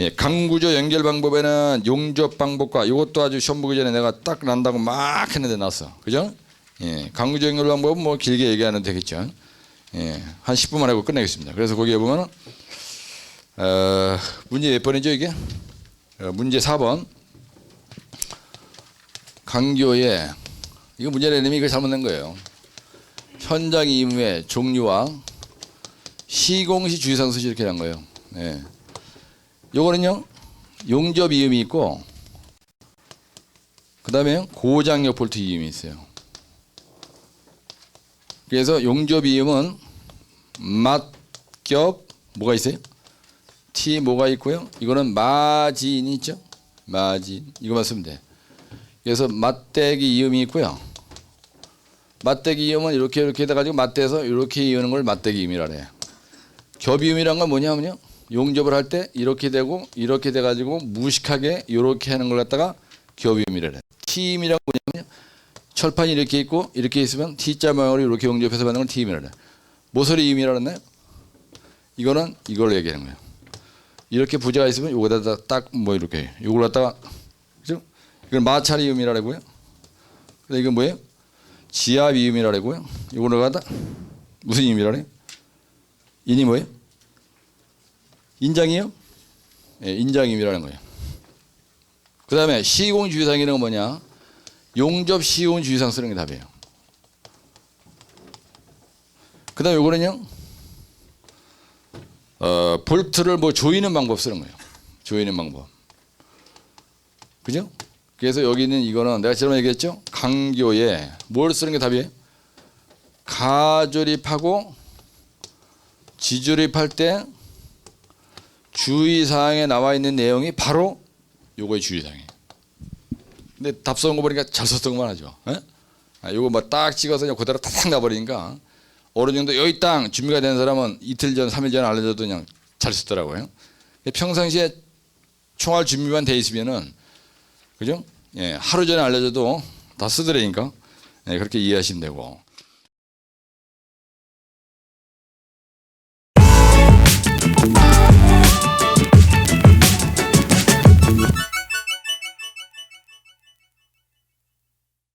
예, 강구조 연결 방법에는 용접 방법과 이것도 아주 시험 보기 전에 내가 딱 난다고 막 했는데 났어. 그죠? 예, 강구조 연결 방법은 뭐 길게 얘기하면 되겠죠. 예, 한 10분만 하고 끝내겠습니다. 그래서 거기에 보면 어, 문제 몇 번이죠 이게? 어, 문제 4번. 강교의 이거 문제 내님이 이거 잘못 낸 거예요. 현장 임무의 종류와 시공시 주의사항 수시 이렇게 한 거예요. 예. 요거는요 용접 이음이 있고 그 다음에 고장력 볼트 이음이 있어요. 그래서 용접 이음은 맛겹 뭐가 있어요? T 뭐가 있고요. 이거는 마진이 있죠. 마진 이거만 쓰면 돼. 그래서 맞대기 이음이 있고요. 맞대기 이음은 이렇게 이렇게 해가지고 맞대서 이렇게 이으는 걸 맞대기 이음이라 그래요. 겹이음이란 건 뭐냐면요. 용접을 할 때 이렇게 되고 이렇게 돼 가지고 무식하게 이렇게 하는 걸 갖다가 그래요. T임이란 건 뭐냐면요. 철판이 이렇게 있고 이렇게 있으면 T자 모양으로 이렇게 용접해서 만든 걸 T임이라 그래요. 모서리 이음이라 그랬나요? 이거는 이걸 얘기하는 거예요. 이렇게 부재가 있으면 요거다 딱 뭐 이렇게 요걸 갖다가 그죠? 이건 마찰 이음이라고요. 근데 이건 뭐예요? 지압 이음이라고요. 요거를 갖다 무슨 이음이라 그래요? 인이 뭐예요? 인장이요? 예, 인장임이라는 거예요. 그 다음에 시공 주의사항이라는 건 뭐냐? 용접 시공 주의사항 쓰는 게 답이에요. 그 다음에 요거는요, 어, 볼트를 뭐 조이는 방법 쓰는 거예요. 조이는 방법. 그죠? 그래서 여기 있는 이거는 내가 지난번에 얘기했죠? 강교에 뭘 쓰는 게 답이에요? 가조립하고 지조립할 때 주의사항에 나와 있는 내용이 바로 요거의 주의사항이에요. 근데 답 써온 거 보니까 잘 썼던 것만 하죠. 예? 아, 요거 뭐 딱 찍어서 그냥 그대로 탁 나버리니까 어느 정도 여기 땅 준비가 된 사람은 이틀 전, 3일 전에 알려줘도 그냥 잘 썼더라고요. 평상시에 총알 준비만 돼 있으면은 그죠? 예, 하루 전에 알려줘도 다 쓰더라니까 예, 그렇게 이해하시면 되고